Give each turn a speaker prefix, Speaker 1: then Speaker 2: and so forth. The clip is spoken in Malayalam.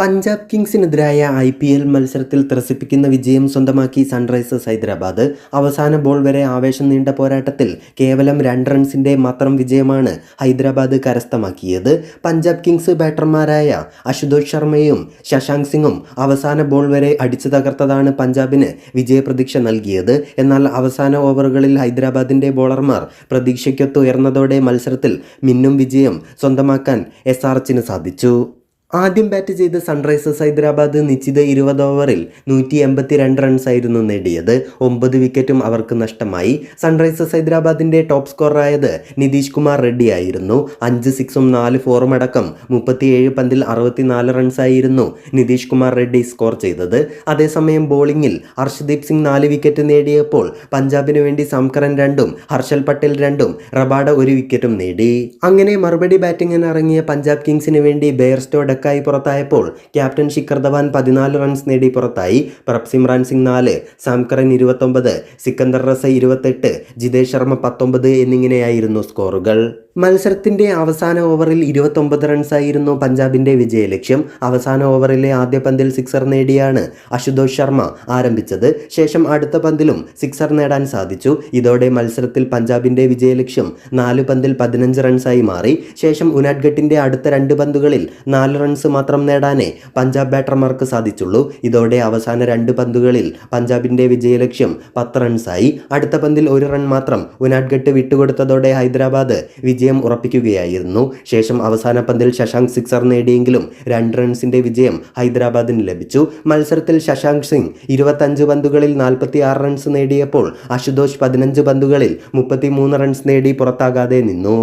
Speaker 1: പഞ്ചാബ് കിങ്സിനെതിരായ ഐ പി എൽ മത്സരത്തിൽ ത്രസിപ്പിക്കുന്ന വിജയം സ്വന്തമാക്കി സൺറൈസേഴ്സ് ഹൈദരാബാദ്. അവസാന ബോൾ വരെ ആവേശം നീണ്ട പോരാട്ടത്തിൽ കേവലം രണ്ട് റൺസിന്റെ മാത്രം വിജയമാണ് ഹൈദരാബാദ് കരസ്ഥമാക്കിയത്. പഞ്ചാബ് കിങ്സ് ബാറ്റർമാരായ അശുതോഷ് ശർമ്മയും ശശാങ്ക് സിംഗും അവസാന ബോൾ വരെ അടിച്ചു തകർത്തതാണ് പഞ്ചാബിന് വിജയപ്രതീക്ഷ നൽകിയത്. എന്നാൽ അവസാന ഓവറുകളിൽ ഹൈദരാബാദിന്റെ ബോളർമാർ പ്രതീക്ഷയ്ക്കൊത്തുയർന്നതോടെ മത്സരത്തിൽ മിന്നും വിജയം സ്വന്തമാക്കാൻ എസ് സാധിച്ചു. ആദ്യം ബാറ്റ് ചെയ്ത സൺറൈസേഴ്സ് ഹൈദരാബാദ് നിശ്ചിത ഇരുപത് ഓവറിൽ നൂറ്റി എൺപത്തി രണ്ട് റൺസായിരുന്നു നേടിയത്. ഒമ്പത് വിക്കറ്റും അവർക്ക് നഷ്ടമായി. സൺറൈസേഴ്സ് ഹൈദരാബാദിന്റെ ടോപ്പ് സ്കോറായത് നിതീഷ് കുമാർ റെഡ്ഡി ആയിരുന്നു. അഞ്ച് സിക്സും നാല് ഫോറും അടക്കം മുപ്പത്തിയേഴ് പന്തിൽ അറുപത്തിനാല് റൺസായിരുന്നു നിതീഷ് കുമാർ റെഡ്ഡി സ്കോർ ചെയ്തത്. അതേസമയം ബോളിങ്ങിൽ ഹർഷദീപ് സിംഗ് നാല് വിക്കറ്റ് നേടിയപ്പോൾ പഞ്ചാബിന് വേണ്ടി സംകരൻ രണ്ടും ഹർഷൽ പട്ടേൽ രണ്ടും റബാഡ ഒരു വിക്കറ്റും നേടി. അങ്ങനെ മറുപടി ബാറ്റിംഗിന് ഇറങ്ങിയ പഞ്ചാബ് കിങ്സിന് വേണ്ടി ബെയർസ്റ്റോ ഡക്കായി പുറത്തായപ്പോൾ ക്യാപ്റ്റൻ ശിഖർ ധവാൻ പതിനാല് റൺസ് നേടി പുറത്തായി. പ്രപ്സിമ്രാൻ സിംഗ് നാല് സാംകറൻ ഇരുപത്തൊമ്പത് സിക്കന്ദർ റസ ഇരുപത്തെട്ട് ജിതേഷ് ശർമ്മ പത്തൊമ്പത് എന്നിങ്ങനെയായിരുന്നു സ്കോറുകൾ മത്സരത്തിന്റെ അവസാന ഓവറിൽ ഇരുപത്തൊമ്പത് റൺസായിരുന്നു പഞ്ചാബിന്റെ വിജയലക്ഷ്യം അവസാന ഓവറിലെ ആദ്യ പന്തിൽ സിക്സർ നേടിയാണ് അശുതോഷ് ശർമ്മ ആരംഭിച്ചത്. ശേഷം അടുത്ത പന്തിലും സിക്സർ നേടാൻ സാധിച്ചു. ഇതോടെ മത്സരത്തിൽ പഞ്ചാബിന്റെ വിജയലക്ഷ്യം നാല് പന്തിൽ പതിനഞ്ച് റൺസായി മാറി. ശേഷം ഉനാഡ്ഗട്ടിന്റെ അടുത്ത രണ്ട് പന്തുകളിൽ നാല് റൺസ് മാത്രം നേടാനേ പഞ്ചാബ് ബാറ്റർമാർക്ക് സാധിച്ചുള്ളൂ. ഇതോടെ അവസാന രണ്ട് പന്തുകളിൽ പഞ്ചാബിന്റെ വിജയലക്ഷ്യം പത്ത് റൺസായി അടുത്ത പന്തിൽ ഒരു റൺ മാത്രം ഉനാഡ്ഗട്ട് വിട്ടുകൊടുത്തതോടെ ഹൈദരാബാദ് വിജയം ഉറപ്പിക്കുകയായിരുന്നു. ശേഷം അവസാന പന്തിൽ ശശാങ്ക് സിക്സർ നേടിയെങ്കിലും രണ്ട് റൺസിന്റെ വിജയം ഹൈദരാബാദിന് ലഭിച്ചു. മത്സരത്തിൽ ശശാങ്ക് സിംഗ് ഇരുപത്തഞ്ച് പന്തുകളിൽ നാൽപ്പത്തി ആറ് റൺസ് നേടിയപ്പോൾ അശുതോഷ് പതിനഞ്ച് പന്തുകളിൽ മുപ്പത്തിമൂന്ന് റൺസ് നേടി പുറത്താകാതെ നിന്നു.